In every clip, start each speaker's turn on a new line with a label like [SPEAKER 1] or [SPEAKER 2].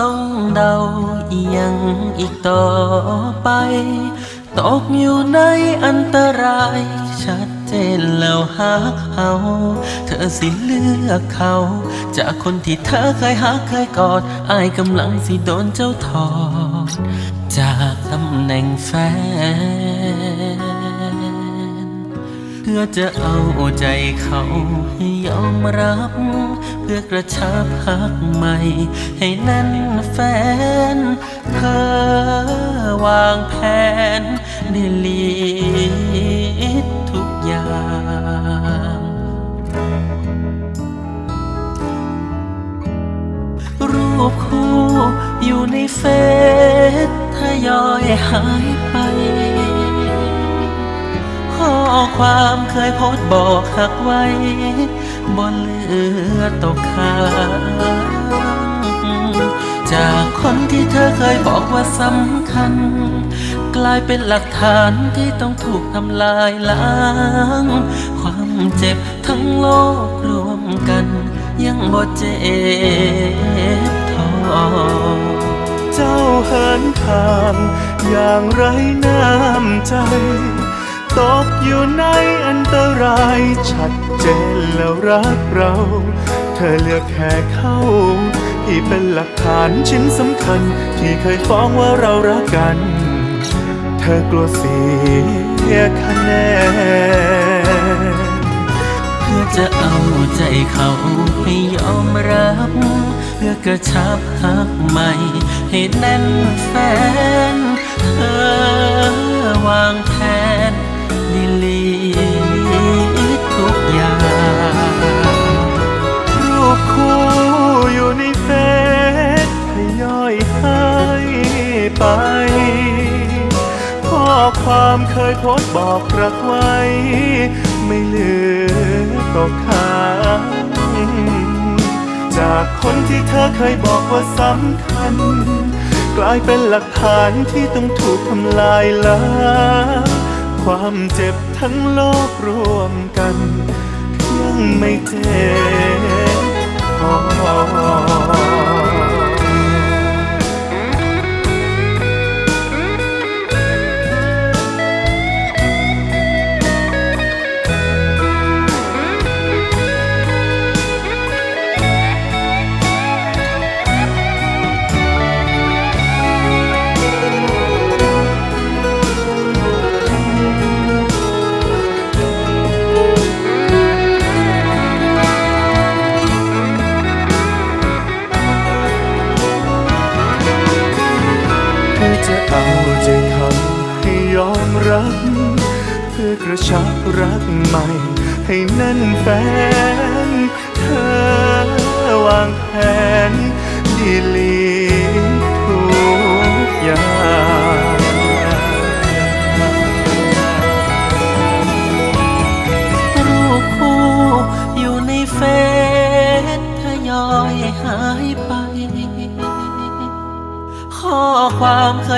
[SPEAKER 1] ต้องเดาอียังอีกต่อไป ตกอยู่ในอันตราย ชัดเจนแล้วหากเขาเธอสิเลือกเขา จากคนที่เธอเคยหักเคยกอดอายกำลังสิโดนเจ้าถอด จากตำแหน่งแฟน พื่อจะเอาใจเขาให้ยอมรับ เพื่อกระชับหักใหม่ ให้แน่นแฟนเธอวางแผนได้ลีดทุกอย่างรูปคู่อยู่ในเฟซทยอยหายไป ข้อความเคยโพสบอกหักไว้ บนเลือตกค้างจากคนที่เธอเคยบอกว่าสำคัญ กลายเป็นหลักฐานที่ต้องถูกทำลายล้าง ความเจ็บทั้งโลกรวมกัน ยังบ่เจ็บทอ
[SPEAKER 2] เจ้าเหินทางอย่างไรน้ำใจ ตกอยู่ในอันตรายชัดเจนแล้วรักเรา เธอเลือกแค่เข้า ที่เป็นหลักฐานชิ้นสำคัญ ที่เคยฟ้องว่าเรารักกัน เธอกลัวเสียคะแนน
[SPEAKER 1] เพื่อจะเอาใจเขาให้ยอมรับ เพื่อกระชับหักใหม่ ให้แน่นแฟน เธอวางแผน
[SPEAKER 2] ข้อความเคยโพสบอกรักไว้ ไม่เหลือตกค้างจากคนที่เธอเคยบอกว่าสำคัญ กลายเป็นหลักฐานที่ต้องถูกทำลายล้างความเจ็บทั้งโลกรวมกัน ยังไม่เจ็บพอ เอจะเอาใจเขาให้ยอมรับ เพื่อกระชับรักใหม่ ให้แน่นแฟน เธอวางแผนดีลี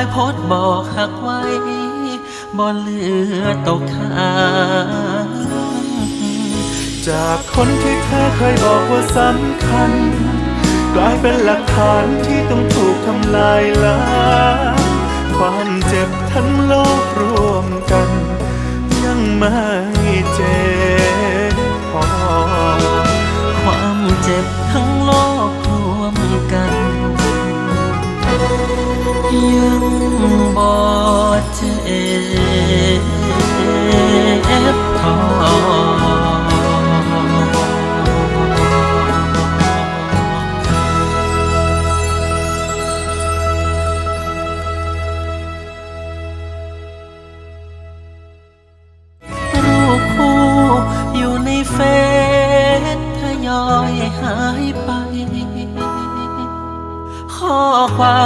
[SPEAKER 2] ย
[SPEAKER 1] โพสบอกหักไว้บ่เหลือตกค้าง
[SPEAKER 2] จากคนที่เธอเคยบอกว่าสำคัญ กลายเป็นหลักฐานที่ต้องถูกทำลายล้างความเจ็บทั้งโลกรวมกัน ยังไม่เจ็บพอ
[SPEAKER 1] ความเจ็บทั้ง yanım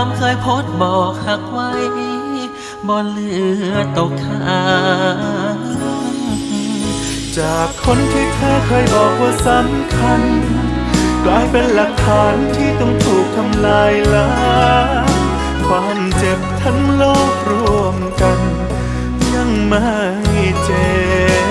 [SPEAKER 1] ามเคยโพสบอกหักไว้บนเลือตกทาง
[SPEAKER 2] จากคนที่เธอเคยบอกว่าสำคัญ กลายเป็นหลักฐานที่ต้องถูกทำลายล้างความเจ็บทั้งโลกรวมกัน ยังไม่เจ็บ